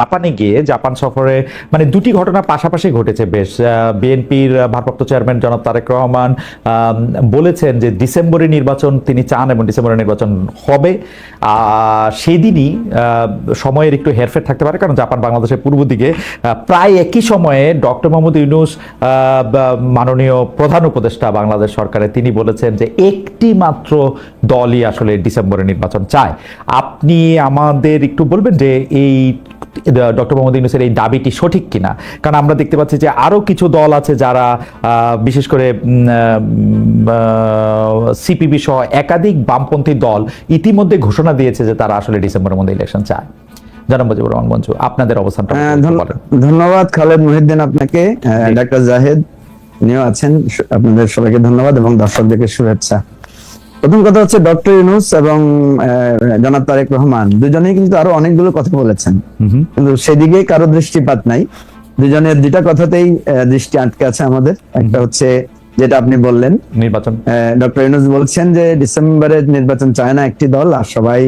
জাপানে গিয়ে জাপান সফরে মানে দুটি ঘটনা পাশাপাশি ঘটেছে বেশ। বিএনপির ভারপ্রাপ্ত চেয়ারম্যান জনাব তারেক রহমান বলেছেন যে ডিসেম্বরে নির্বাচন তিনি চান এবং ডিসেম্বরে নির্বাচন হবে। সেদিনই সময়ের একটু হেরফের থাকতে পারে, কারণ জাপান বাংলাদেশের পূর্ব দিকে প্রায় একই সময়ে ডক্টর মোহাম্মদ ইউনুস মাননীয় প্রধান উপদেষ্টা বাংলাদেশ সরকারের, তিনি বলেছেন যে একটি মাত্র দলই আসলে ডিসেম্বরে নির্বাচন চায়। আপনি আমাদের একটু বলবেন যে এই ডক্টর মোহাম্মদ ইউনুসের এই দাবিটি সঠিক কিনা? কারণ আমরা দেখতে পাচ্ছি যে আরও কিছু দল আছে যারা বিশেষ করে সিপিবি সহ একাধিক বামপন্থী দল ইতিমধ্যে ঘোষণা দিয়েছে যে তারা আসলে ডিসেম্বরের মধ্যে ইলেকশন চায়। জনাব মুজিবুর রহমান মঞ্জু আপনাদের অবস্থানটা হ্যাঁ। ধন্যবাদ খালেদ মহিউদ্দিন আপনাকে ডাক্তার জাহেদ উনিও আছেন আপনাদের সবাইকে ধন্যবাদ এবং দর্শকদেরকে শুভেচ্ছা। প্রথম কথা হচ্ছে ডক্টর ইউনুস এবং জনাব তারেক রহমান দুজনেই কিন্তু আরও অনেকগুলো কথা বলেছেন। কিন্তু সেদিকে কারও দৃষ্টিপাত নাই। দুজনের দুইটা কথাতেই দৃষ্টি আটকে আছে আমাদের। একটা হচ্ছে যেটা আপনি বললেন নির্বাচন। ডক্টর ইউনুস বলছেন যে ডিসেম্বরে নির্বাচন চায় না একটি দল আর সবাই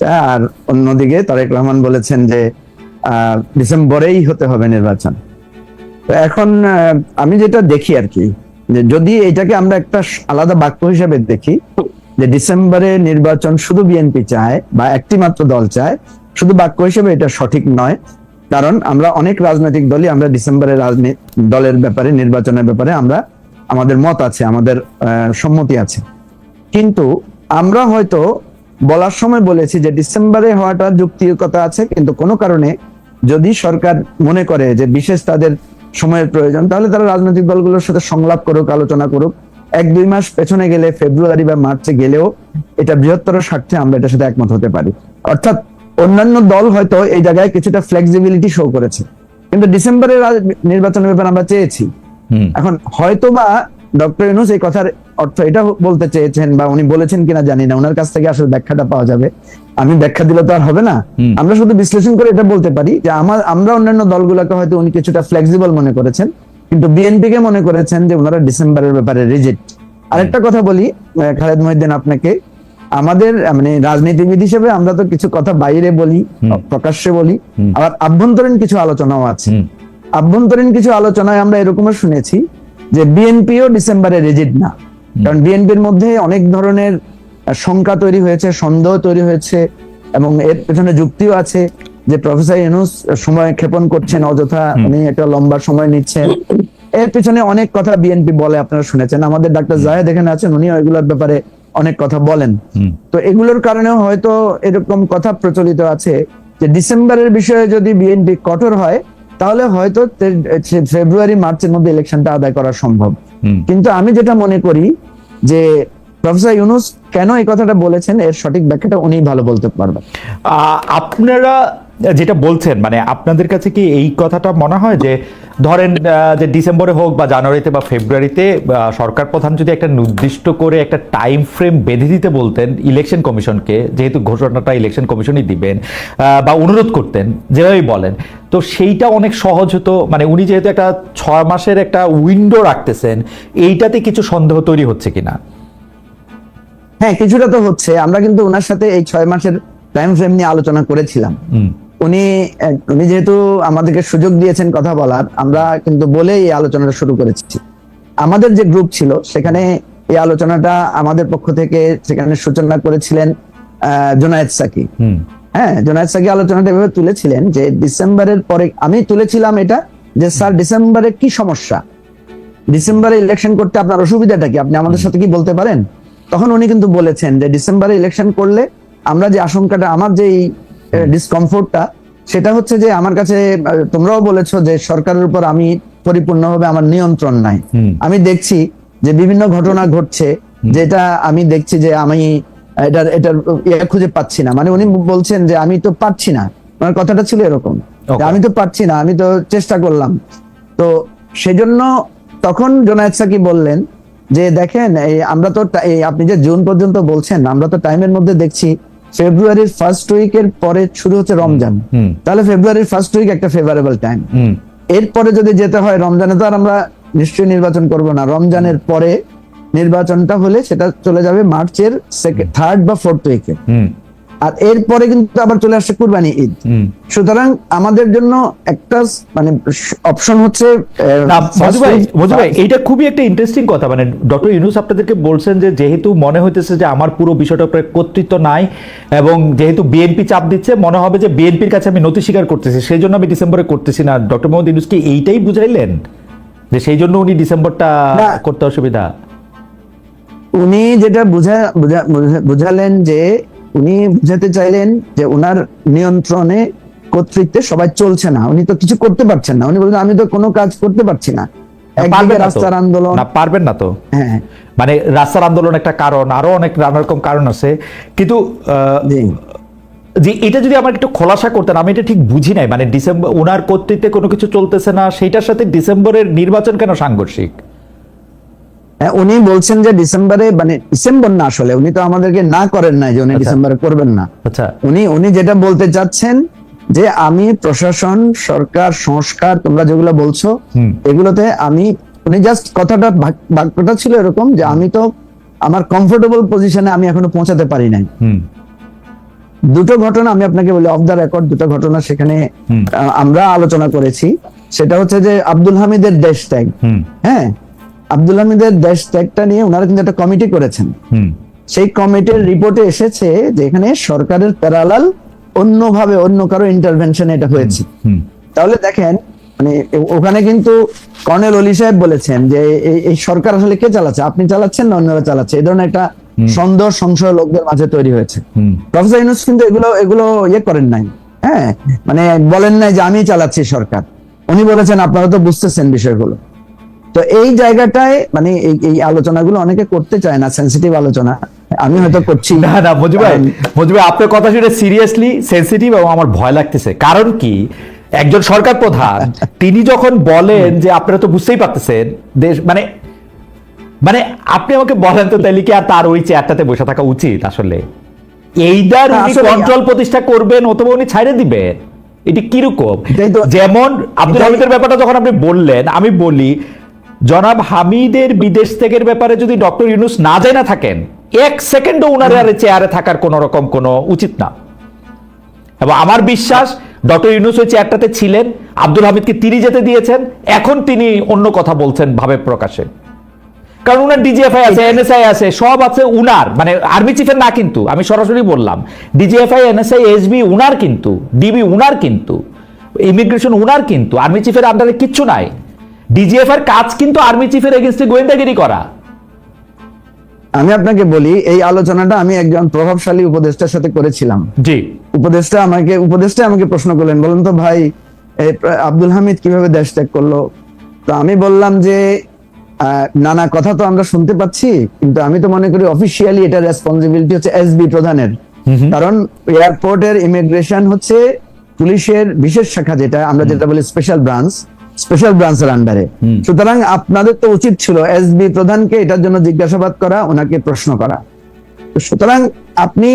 চায়। আর অন্যদিকে তারেক রহমান বলেছেন যে আহ, ডিসেম্বরেই হতে হবে নির্বাচন। তো এখন আমি যেটা দেখি আর কি যদি এটাকে আমরা একটা আলাদা বাক্য হিসেবে দেখি, যে ডিসেম্বরে নির্বাচন শুধু বিএনপি চায় বা একটি মাত্র দল চায়, শুধু বাক্য হিসেবে এটা সঠিক নয়। কারণ আমরা অনেক রাজনৈতিক দলই আমরা ডিসেম্বরের দলের ব্যাপারে, নির্বাচনের ব্যাপারে আমরা, আমাদের মত আছে, আমাদের সম্মতি আছে। কিন্তু আমরা হয়তো বলার সময় বলেছি যে ডিসেম্বরে হওয়াটা যুক্তিকতা আছে, কিন্তু কোনো কারণে যদি সরকার মনে করে যে বিশেষ তাদের সময়ের প্রয়োজন তাহলে তারা রাজনৈতিক দলগুলোর সাথে সংলাপ করুক আলোচনা করুক। এক দুই মাস পেছনে গেলে ফেব্রুয়ারি বা মার্চে গেলেও এটা বৃহত্তর স্বার্থে আমরা এটার সাথে একমত হতে পারি। অর্থাৎ অন্যান্য দল হয়তো এই জায়গায় কিছুটা ফ্লেক্সিবিলিটি শো করেছে। কিন্তু ডিসেম্বরের নির্বাচনের ব্যাপারে আমরা চেয়েছি। এখন হয়তো বা ডক্টর ইউনুস এই কথার অর্থ এটা বলতে চেয়েছেন বা উনি বলেছেন কিনা জানি না ওনার কাছ থেকে আসলে ব্যাখ্যাটা পাওয়া যাবে। আমি ব্যাখ্যা দিলে তো আর হবে না। আমরা শুধু বিশ্লেষণ করে এটা বলতে পারি যে আমার আমরা অন্যান্য দলগুলোকে হয়তো উনি কিছুটা ফ্লেক্সিবল মনে করেছেন কিন্তু বিএনপি কে মনে করেছেন যে ওনারা ডিসেম্বরের ব্যাপারে রিজেক্ট আরেকটা কথা বলি খালেদ মহিদ্দিন আপনাকে আমাদের মানে রাজনীতিবিদ হিসেবে আমরা তো কিছু কথা বাইরে বলি প্রকাশ্যে বলি। আবার আভ্যন্তরীণ কিছু আলোচনাও আছে। আভ্যন্তরীণ কিছু আলোচনায় আমরা এরকমও শুনেছি যে বিএনপিও ডিসেম্বরে রেজিড না। কারণ বিএনপির মধ্যে অনেক ধরনের শঙ্কা তৈরি হয়েছে সন্দেহ তৈরি হয়েছে এবং এর পেছনে যুক্তিও আছে যে প্রফেসর ইউনুস সময় ক্ষেপণ করছেন অযথা উনি একটা লম্বা সময় নিচ্ছেন। এর পেছনে অনেক কথা বিএনপি বলে আপনারা শুনেছেন। আমাদের ডাক্তার জাহেদ এখানে আছেন উনি এগুলোর ব্যাপারে অনেক কথা বলেন। তো এগুলোর কারণেও হয়তো এরকম কথা প্রচলিত আছে যে ডিসেম্বরের বিষয়ে যদি বিএনপি কঠোর হয় তাহলে হয়তো ফেব্রুয়ারি মার্চের মধ্যে ইলেকশনটা আদায় করা সম্ভব। কিন্তু আমি যেটা মনে করি যে প্রফেসর ইউনুস কেন এই কথাটা বলেছেন? এর সঠিক ব্যাখ্যাটা উনি ভালো বলতে পারবেন। আহ, আপনারা যেটা বলছেন মানে আপনাদের কাছে কি এই কথাটা মনে হয় যে ধরেন যে ডিসেম্বরে হোক বা জানুয়ারিতে বা ফেব্রুয়ারিতে সরকার প্রধান যদি একটা নির্দিষ্ট করে একটা টাইম ফ্রেম বেঁধে দিতে বলতেন ইলেকশন কমিশনকে যেহেতু ঘোষণাটা ইলেকশন কমিশনই দিবেন বা অনুরোধ করতেন যেভাবেই বলেন তো সেইটা অনেক সহজ হতো মানে উনি যেহেতু একটা ছয় মাসের একটা উইন্ডো রাখতেছেন এইটাতে কিছু সন্দেহ তৈরি হচ্ছে কিনা? হ্যাঁ কিছুটা তো হচ্ছে। আমরা কিন্তু ওনার সাথে এই ছয় মাসের টাইম ফ্রেম নিয়ে আলোচনা করেছিলাম। হুম। উনি উনি যেহেতু আমাদেরকে সুযোগ দিয়েছেন কথা বলার আমরা কিন্তু বলে এই আলোচনাটা শুরু করেছি। আমাদের যে গ্রুপ ছিল সেখানে এই আলোচনাটা আমাদের পক্ষ থেকে সেখানে সূচনা করেছিলেন জোনায়েদ সাকি। হ্যাঁ জোনায়েদ সাকি আলোচনাটা এভাবে তুলেছিলেন যে ডিসেম্বরের পরে আমি তুলেছিলাম এটা যে স্যার ডিসেম্বরে কি সমস্যা? ডিসেম্বরে ইলেকশন করতে আপনার অসুবিধাটা কি? আপনি আমাদের সাথে কি বলতে পারেন? তখন উনি কিন্তু বলেছেন যে ডিসেম্বরে ইলেকশন করলে আমরা যে আশঙ্কাটা আমার যে ডিসকমফোর্টটা সেটা হচ্ছে যে আমার কাছে তোমরাও বলেছ যে সরকারের উপর আমি পরিপূর্ণভাবে আমার নিয়ন্ত্রণ নাই। আমি দেখছি যে বিভিন্ন ঘটনা ঘটছে যেটা আমি দেখছি যে আমি এটার এটার ইয়ে খুঁজে পাচ্ছি না। মানে উনি বলছেন যে আমি তো পারছি না। ওনার কথাটা ছিল এরকম। আমি তো পারছি না আমি তো চেষ্টা করলাম। তো সেজন্য তখন জোনায়েদ সাকি বললেন যে দেখেন আমরা তো আপনি যে জুন পর্যন্ত বলছেন আমরা তো টাইমের মধ্যে দেখছি ফেব্রুয়ারির ফার্স্ট উইকের পরে শুরু হচ্ছে রমজান। তাহলে ফেব্রুয়ারির ফার্স্ট উইক একটা ফেভারেবল টাইম এরপরে যদি যেতে হয় রমজানে তো আর আমরা নিশ্চয়ই নির্বাচন করব না। রমজানের পরে নির্বাচনটা হলে সেটা চলে যাবে মার্চের সেকেন্ড থার্ড বা ফোর্থ উইকে আর এরপরে কিন্তু আবার চলে আসছে কুরবানি ঈদ। সুতরাং আমাদের জন্য একটা মানে অপশন হচ্ছে এইটা খুবই একটা ইন্টারেস্টিং কথা। মানে ডক্টর ইউনুস আপনাদেরকে বলছেন যে যেহেতু মনে হইতেছে যে আমার পুরো বিষয়টার উপরে কর্তৃত্ব নাই এবং যেহেতু বিএনপি চাপ দিচ্ছে মনে হবে যে বিএনপির কাছে আমি নথি স্বীকার করতেছি। সেই জন্য আমি ডিসেম্বরে করতেছি না। ডক্টর মোহাম্মদ ইউনুস কি এইটাই বুঝাইলেন যে সেই জন্য উনি ডিসেম্বরটা করতে অসুবিধা। উনি যেটা বুঝা- বুঝালেন যে উনি বুঝাতে চাইলেন যে ওনার নিয়ন্ত্রণে কর্তৃত্বে সবাই চলছে না। উনি তো কিছু করতে পারছেন না। উনি বলছেন আমি তো কোনো কাজ করতে পারছি না। পারবেন না তো। রাস্তার আন্দোলন না পারবেন না তো। হ্যাঁ। মানে রাস্তার আন্দোলন একটা কারণ আরও অনেক নানা রকম কারণ আছে। কিন্তু আহ, যে এটা যদি আমার একটু খোলাসা করতেন আমি এটা ঠিক বুঝি নাই। মানে ডিসেম্বর ওনার কর্তৃত্বে কোনো কিছু চলতেছে না সেইটার সাথে ডিসেম্বরের নির্বাচন কেন সাংঘর্ষিক? উনি বলছেন যে ডিসেম্বরে মানে ডিসেম্বর না আসলে উনি তো আমাদেরকে না করেন নাই যে উনি আচ্ছা। ডিসেম্বরে করবেন না। আচ্ছা। উনি উনি যেটা বলতে চাচ্ছেন যে আমি প্রশাসন সরকার সংস্কার তোমরা যেগুলো বলছো এগুলোতে আমি উনি জাস্ট কথাটা বাক্যটা ছিল এরকম যে আমি তো আমার কমফোর্টেবল পজিশনে আমি এখনও পৌঁছাতে পারি নাই। হুম। দুটো ঘটনা আমি আপনাকে বলি অফ দ্য রেকর্ড দুটো ঘটনা সেখানে আমরা আলোচনা করেছি। সেটা হচ্ছে যে আব্দুল হামিদের দেশ ত্যাগ। হ্যাঁ? আব্দুল হামিদের দেশ ত্যাগটা নিয়ে ওনারা কিন্তু একটা কমিটি করেছেন। সেই কমিটির রিপোর্টে এসেছে যে এখানে সরকারের প্যারালাল অন্যভাবে অন্য কারও ইন্টারভেনশন এটা হয়েছে। তাহলে দেখেন মানে ওখানে কিন্তু কর্নেল অলি সাহেব বলেছেন যে এই- সরকার আসলে কে চালাচ্ছে? আপনি চালাচ্ছেন না অন্যরা চালাচ্ছে? এই ধরনের একটা সন্দেহ সংশয় লোকদের মাঝে তৈরি হয়েছে। প্রফেসর ইউনুস কিন্তু এগুলো এগুলো ইয়ে করেন নাই। হ্যাঁ? মানে বলেন নাই যে আমি চালাচ্ছি সরকার। উনি বলেছেন আপনারা তো বুঝতেছেন বিষয়গুলো। তো এই জায়গাটায় মানে এই আলোচনাগুলো অনেকে করতে চায় না সেন্সিটিভ আলোচনা। আমি হয়তো করছি। না না মজু ভাই মজু ভাই আপনার কথা শুনে সিরিয়াসলি সেন্সিটিভ এবং আমার ভয় লাগতেছে। কারণ কি? একজন সরকার প্রধান তিনি যখন বলেন যে আপনারা তো বুঝতেই পারতেছেন দেশ মানে মানে আপনি আমাকে বলেন তো তাহলে কি আর তার ওই চেয়ারটাতে বসে থাকা উচিত আসলে? এইটার না, উনি কন্ট্রোল প্রতিষ্ঠা করবেন অথবা উনি ছাইড়ে দিবেন এটি কীরকম? যেমন আব্দুল হামিদের ব্যাপারটা যখন আপনি বললেন আমি বলি জনাব হামিদের বিদেশ ত্যাগের ব্যাপারে যদি ডক্টর ইউনুস না যায় না থাকেন, এক সেকেন্ডও উনার আর চেয়ারে থাকার কোন রকম কোনো উচিত না। এবং আমার বিশ্বাস, ডক্টর ইউনুস ওই চেয়ারটাতে ছিলেন, আব্দুল হামিদকে তিনি যেতে দিয়েছেন, এখন তিনি অন্য কথা বলছেন ভাবে প্রকাশে। কারণ উনার ডিজিএফআই আছে, এনএসআই আছে, সব আছে উনার মানে আর্মি চিফের না কিন্তু, আমি সরাসরি বললাম। ডিজিএফআই, এনএসআই, এসবি উনার কিন্তু, ডিবি উনার কিন্তু, ইমিগ্রেশন উনার কিন্তু, আর্মি চিফের আন্ডারে কিচ্ছু নাই। ডিজিএফ এর কাজ কিন্তু আর্মি চিফের এগেনস্টে গোয়েন্দাগিরি করা। আমি আপনাকে বলি এই আলোচনাটা আমি একজন প্রভাবশালী উপদেষ্টার সাথে করেছিলাম। জি। উপদেষ্টা আমাকে উপদেষ্টা আমাকে প্রশ্ন করলেন বলেন তো ভাই এই আব্দুল হামিদ কীভাবে দেশ ত্যাগ করল? তো আমি বললাম যে নানা কথা তো আমরা শুনতে পাচ্ছি কিন্তু আমি তো মনে করি অফিসিয়ালি এটা রেসপন্সিবিলিটি হচ্ছে এসবি প্রধানের। কারণ এয়ারপোর্টের ইমিগ্রেশন হচ্ছে পুলিশের বিশেষ শাখা যেটা আমরা যেটা বলি স্পেশাল ব্রাঞ্চ স্পেশাল ব্রাঞ্চের আন্ডারে সুতরাং আপনাদের তো উচিত ছিল এসবি প্রধানকে এটার জন্য জিজ্ঞাসাবাদ করা ওনাকে প্রশ্ন করা। সুতরাং আপনি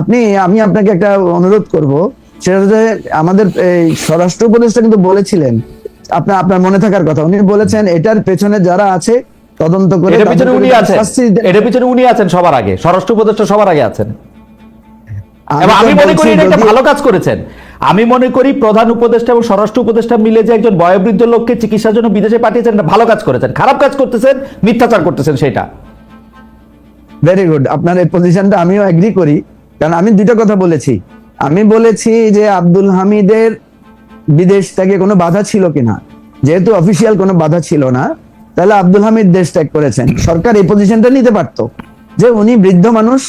আপনি আমি আপনাকে একটা অনুরোধ করব সেটা হচ্ছে আমাদের এই স্বরাষ্ট্র উপদেষ্টা কিন্তু বলেছিলেন আপনার আপনার মনে থাকার কথা। উনি বলেছেন এটার পেছনে যারা আছে তদন্ত করে এটার পিছনে উনি আছেন। এটার পিছনে উনি আছেন সবার আগে। স্বরাষ্ট্র উপদেষ্টা সবার আগে আছেন। আমি মনে করি এটা একটা ভালো কাজ করেছেন। আমি মনে করি প্রধান উপদেষ্টা এবং স্বরাষ্ট্র উপদেষ্টা মিলে যে একজন বয়োবৃদ্ধ লোককে চিকিৎসার জন্য বিদেশে পাঠিয়েছেন, এটা ভালো কাজ করেছেন। খারাপ কাজ করতেছেন, মিথ্যাচার করতেছেন সেটা ভেরি গুড আপনার এই পজিশনটা আমিও এগ্রি করি। কারণ আমি দুটো কথা বলেছি। আমি বলেছি যে আব্দুল হামিদের বিদেশ থেকে কোনো বাধা ছিল কিনা। যেহেতু অফিসিয়াল কোনো বাধা ছিল না, তাহলে আব্দুল হামিদ দেশ ত্যাগ করেছেন। সরকার এই পজিশনটা নিতে পারতো। যে উনি বৃদ্ধ মানুষ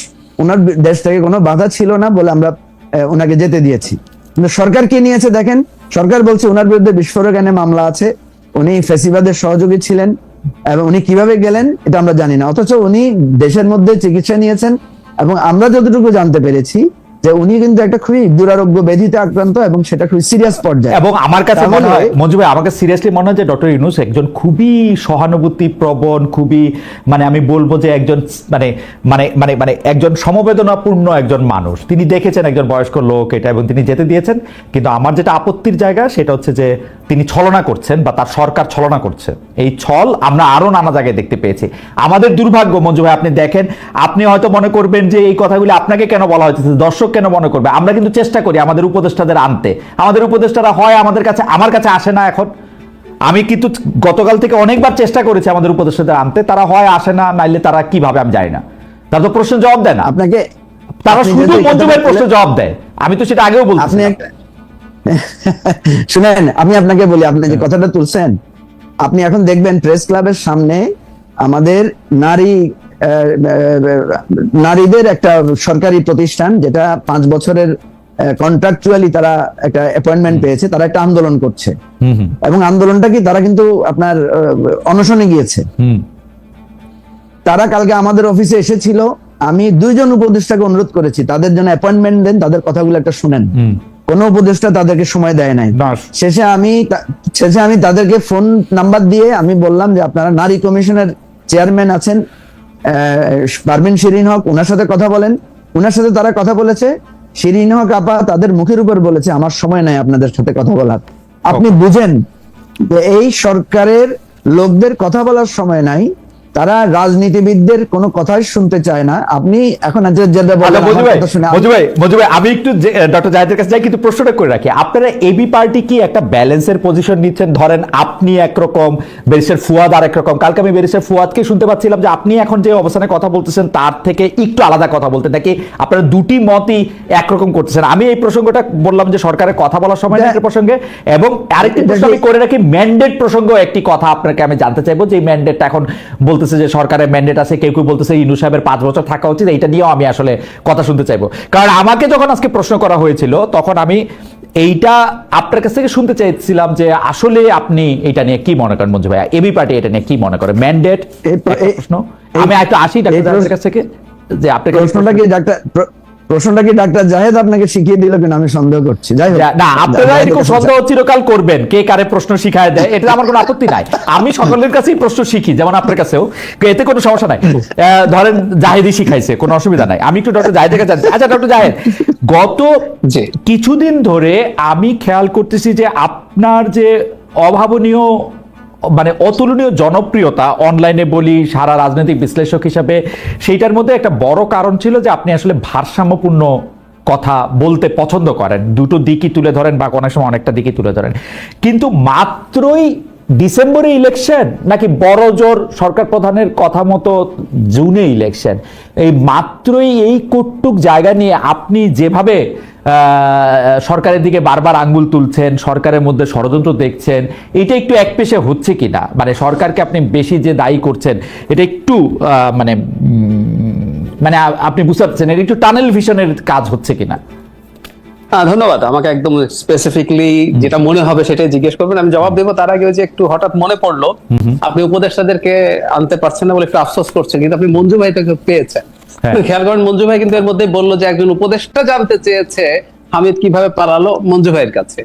ওনার দেশ থেকে কোনো বাধা ছিল না বলে আমরা ওনাকে যেতে দিয়েছি। সরকার কি নিয়েছে দেখেন? সরকার বলছে ওনার বিরুদ্ধে বিস্ফোরক এনে মামলা আছে। উনি ফেসিবাদের সহযোগী ছিলেন এবং উনি কীভাবে গেলেন এটা আমরা জানি না। অথচ উনি দেশের মধ্যে চিকিৎসা নিয়েছেন এবং আমরা যতটুকু জানতে পেরেছি যে উনি কিন্তু একটা খুবই দুরারোগ্য ব্যাধিতে আক্রান্ত এবং সেটা খুবই সিরিয়াস পর্যায়ে। এবং আমার কাছে মনে হয় মঞ্জু ভাই আমাকে সিরিয়াসলি মনে হয় যে ডক্টর ইউনুস একজন খুবই সহানুভূতি প্রবণ খুবই মানে আমি বলব যে একজন মানে মানে মানে মানে একজন সমবেদনাপূর্ণ একজন মানুষ। তিনি দেখেছেন একজন বয়স্ক লোক এটা এবং তিনি যেতে দিয়েছেন। কিন্তু আমার যেটা আপত্তির জায়গা সেটা হচ্ছে যে তিনি ছলনা করছেন বা তার সরকার ছলনা করছে। এই ছল আমরা আরও নানা জায়গায় দেখতে পেয়েছি। আমাদের দুর্ভাগ্য মঞ্জু ভাই আপনি দেখেন আপনি হয়তো মনে করবেন যে এই কথাগুলি আপনাকে কেন বলা হয়েছে দর্শক কেন মনে করবে? আমরা কিন্তু চেষ্টা করি আমাদের উপদেষ্টাদের আনতে। আমাদের উপদেষ্টারা হয় আমাদের কাছে আমার কাছে আসে না এখন। আমি কিন্তু গতকাল থেকে অনেকবার চেষ্টা করেছি আমাদের উপদেষ্টাদের আনতে। তারা হয় আসে না নাইলে তারা কীভাবে আমি জানি না। তারা তো প্রশ্ন জবাব দেয় না। আপনাকে তারা শুধু মঞ্জু ভাইয়ের প্রশ্ন জবাব দেয়। আমি তো সেটা আগেও বলছি আপনি শুনেন আমি আপনাকে বলি আপনি যে কথাটা তুলছেন আপনি এখন দেখবেন প্রেস ক্লাবের সামনে আমাদের নারী নারীদের একটা সরকারি প্রতিষ্ঠান যেটা পাঁচ বছরের কন্ট্রাকচুয়ালি তারা একটা অ্যাপয়েন্টমেন্ট পেয়েছে তারা একটা আন্দোলন করছে। এবং আন্দোলনটা কি তারা কিন্তু আপনার অনশনে গিয়েছে। তারা কালকে আমাদের অফিসে এসেছিল আমি দুইজন উপদেষ্টাকে অনুরোধ করেছি তাদের জন্য অ্যাপয়েন্টমেন্ট দেন তাদের কথাগুলো একটা শুনেন। কোন উপদেষ্টা তাদেরকে সময় দেয় নাই। শেষে আমি শেষে আমি তাদেরকে ফোন নাম্বার দিয়ে আমি বললাম যে আপনারা নারী কমিশনের চেয়ারম্যান আছেন পারভিন শিরিন হক ওনার সাথে কথা বলেন। ওনার সাথে তারা কথা বলেছে। শিরিন হক আপা তাদের মুখের উপর বলেছে আমার সময় নাই আপনাদের সাথে কথা বলার। আপনি বুঝেন যে এই সরকারের লোকদের কথা বলার সময় নাই তারা রাজনীতিবিদদের কোনো কথাই শুনতে চায় না। আপনি এখন আচ্ছা, আমি একটু ডক্টর জাহিদের কাছে যাই কিন্তু প্রশ্নটা করে রাখি। আপনারা এবি পার্টি কি একটা ব্যালেন্সের পজিশন নিচ্ছেন? ধরেন আপনি একরকম ব্যারিস্টার ফুয়াদ আর একরকম। কালকে আমি ব্যারিস্টার ফুয়াদকে শুনতে পাচ্ছিলাম যে আপনি এখন যে অবস্থানে কথা বলতেছেন তার থেকে একটু আলাদা কথা বলতে নাকি আপনারা দুটি মতই একরকম করতেছেন? আমি এই প্রসঙ্গটা বললাম যে সরকারের কথা বলার সময় প্রসঙ্গে? এবং আরেকটি প্রশ্ন আমি করে রাখি ম্যান্ডেট প্রসঙ্গ একটি কথা আপনাকে আমি জানতে চাইব যে ম্যান্ডেটটা এখন বলতেছে যে সরকারের ম্যান্ডেট আছে কেউ কেউ বলতেছে ইনু সাহেবের পাঁচ বছর থাকা উচিত এইটা নিয়েও আমি আসলে কথা শুনতে চাইব। কারণ আমাকে যখন আজকে প্রশ্ন করা হয়েছিল তখন আমি এইটা আপনার কাছ থেকে শুনতে চাইছিলাম যে আসলে আপনি এটা নিয়ে কি মনে করেন মঞ্জু ভাইয়া? এবি পার্টি এটা নিয়ে কি মনে করে? ম্যান্ডেট প্রশ্ন? আমি একটা আসি ডাক্তার কাছ থেকে যে আপনার প্রশ্নটা কি ডাক্তার প্রশ্নটা কি ডাক্তার জাহেদ আপনাকে শিখিয়ে দিল কিনা? আমি সন্দেহ করছি। যাই হোক। না আপনারা এরকম সন্দেহ চিরকাল করবেন কে কারে প্রশ্ন শিখায় দেয় এটা আমার কোনো আপত্তি নাই। আমি সকলের কাছেই প্রশ্ন শিখি যেমন আপনার কাছেও। এতে কোনো সমস্যা নাই। ধরেন জাহেদি শিখাইছে কোনো অসুবিধা নাই। আমি একটু ডক্টর জাহেদের কাছে। আচ্ছা ডক্টর জাহেদ গত। কিছুদিন ধরে আমি খেয়াল করতেছি যে আপনার যে অভাবনীয় মানে অতুলনীয় জনপ্রিয়তা অনলাইনে বলি, সারা রাজনৈতিক বিশ্লেষক হিসাবে, সেইটার মধ্যে একটা বড় কারণ ছিল যে আপনি আসলে ভারসাম্যপূর্ণ কথা বলতে পছন্দ করেন। দুটো দিকই তুলে ধরেন বা অনেক সময় অনেকটা দিকই তুলে ধরেন। কিন্তু মাত্রই ডিসেম্বরে ইলেকশন নাকি বড় জোর সরকার প্রধানের কথা মতো জুনে ইলেকশন এই মাত্রই এই কটুক জায়গা নিয়ে আপনি যেভাবে সরকারের দিকে বারবার আঙ্গুল তুলছেন, সরকারের মধ্যে ষড়যন্ত্র দেখছেন, এটা একটু একপেশে হচ্ছে কিনা? মানে সরকারকে আপনি বেশি যে দায়ী করছেন, এটা একটু মানে মানে আপনি বুঝতে পারছেন, এটা একটু টানেল ভিশনের কাজ হচ্ছে কিনা? হ্যাঁ ধন্যবাদ। আমাকে একদম স্পেসিফিকলি যেটা মনে হবে সেটাই জিজ্ঞেস করবেন। আমি জবাব দেবো তার আগে ওই যে একটু হঠাৎ মনে পড়ল আপনি উপদেষ্টাদেরকে আনতে পারছেন না বলে একটু আফসোস করছেন কিন্তু আপনি মঞ্জু ভাই পেয়েছেন। হ্যাঁ। খেয়াল করেন মঞ্জু ভাই কিন্তু এর মধ্যে বলল যে একজন উপদেষ্টা জানতে চেয়েছে হামিদ কীভাবে পালালো মঞ্জু ভাইয়ের কাছে?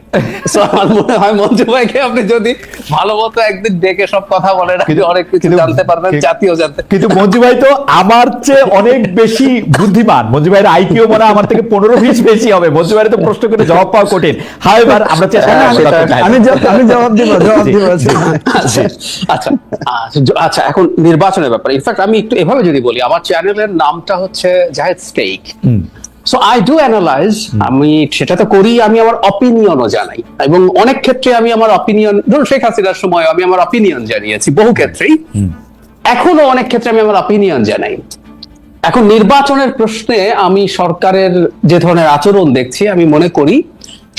আমার মনে হয় মঞ্জু ভাইকে আপনি যদি ভালো মতো একদিন ডেকে সব কথা বলেন আপনি অনেক কিছু জানতে পারবেন জাতীয় জানতে কিন্তু মঞ্জু ভাই তো আমার চেয়ে অনেক বেশি বুদ্ধিমান। মঞ্জু ভাইয়ের আইকিউ মনে হয় আমার থেকে পনেরো বিশ বেশি হবে। মঞ্জু ভাইয়ের তো প্রশ্ন করে জবাব পাওয়া কঠিন। হাই এবার আমরা চেষ্টা হ্যাঁ। আমি আমি জবাব দিব জবাব দিব আচ্ছা আচ্ছা আচ্ছা, আচ্ছা এখন নির্বাচনের ব্যাপারে। ইনফ্যাক্ট আমি একটু এভাবে যদি বলি আমার চ্যানেলের নামটা হচ্ছে Zahed stake so I do analyse আমি সেটা তো করি আমি আমার অপিনিয়নও জানাই। এবং অনেক ক্ষেত্রে আমি আমার অপিনিয়ন ধরুন শেখ হাসিনার সময় আমি আমার অপিনিয়ন জানিয়েছি বহু ক্ষেত্রেই। এখনও অনেক ক্ষেত্রে আমি আমার অপিনিয়ন জানাই। এখন নির্বাচনের প্রশ্নে আমি সরকারের যে ধরনের আচরণ দেখছি আমি মনে করি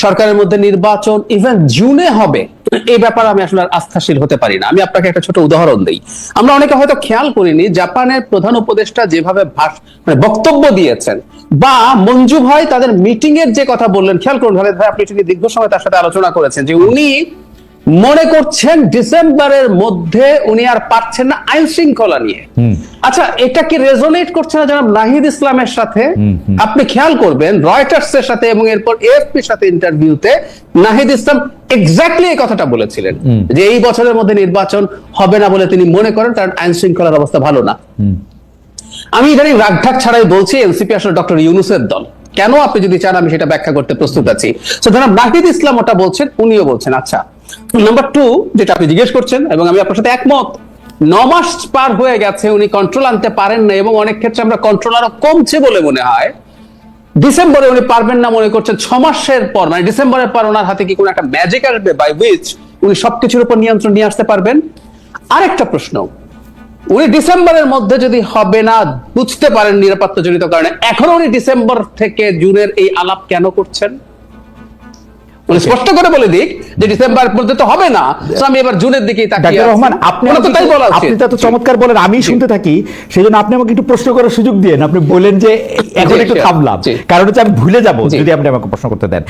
সরকারের মধ্যে নির্বাচন ইভেন জুনে হবে। এই ব্যাপারে আমি আসলে আস্থাশীল হতে পারি না। আমি আপনাকে একটা ছোট উদাহরণ দিই। আমরা অনেকে হয়তো খেয়াল করিনি, জাপানের প্রধান উপদেষ্টা যেভাবে মানে বক্তব্য দিয়েছেন, বা মঞ্জু ভাই তাদের মিটিং এর যে কথা বললেন, খেয়াল করুন ভাই, আপনি দীর্ঘ সময় তার সাথে আলোচনা করেছেন যে উনি মনে করছেন ডিসেম্বরের মধ্যে উনি আর পারছেন না আইন শৃঙ্খলা নিয়ে। আচ্ছা এটা কি রেজোনেট করছে না জনাব নাহিদ ইসলামের সাথে? আপনি খেয়াল করবেন রয়টার্স এর সাথে এবং এরপর এএফপির সাথে ইন্টারভিউতে নাহিদ ইসলাম এক্স্যাক্টলি এই কথাটা বলেছিলেন যে এই বছরের মধ্যে নির্বাচন হবে না বলে তিনি মনে করেন কারণ আইন শৃঙ্খলার অবস্থা ভালো না। আমি ইদানিং রাগঢাক ছাড়াই বলছি এনসিপি আসলে ডক্টর ইউনুসের দল। কেন আপনি যদি চান আমি সেটা ব্যাখ্যা করতে প্রস্তুত আছি? তো জনাব নাহিদ ইসলাম ওটা বলছেন উনিও বলছেন আচ্ছা নাম্বার টু যেটা আপনি জিজ্ঞেস করছেন, এবং আমি আপনার সাথে একমত, ন মাস পার হয়ে গেছে, উনি কন্ট্রোল আনতে পারেন না এবং অনেক ক্ষেত্রে আমরা কন্ট্রোল আরও কমছে বলে মনে হয়। ডিসেম্বরে উনি পারবেন না মনে করছেন, ছ মাসের পর মানে ডিসেম্বরের পর ওনার হাতে কি কোনো একটা ম্যাজিক আসবে বাই উইচ উনি সবকিছুর উপর নিয়ন্ত্রণ নিয়ে আসতে পারবেন? আরেকটা প্রশ্ন, উনি ডিসেম্বরের মধ্যে যদি হবে না, বুঝতে পারেন নিরাপত্তা জনিত কারণে এখনও উনি ডিসেম্বর থেকে জুনের এই আলাপ কেন করছেন? উনি স্পষ্ট করে বলে দিক যে ডিসেম্বর মধ্যে তো হবে না। তো আমি এবার জুনের দিকেই তাকিয়ে রহমান আপনি তো তাই বলা আপনি তো চমৎকার বলেন আমি শুনতে থাকি সেই জন্য আপনি আমাকে একটু প্রশ্ন করার সুযোগ দিয়েন। আপনি বলেন যে এখন একটু থামলাম। কারণ হচ্ছে আমি ভুলে যাব যদি আপনি আমাকে প্রশ্ন করতে দেন।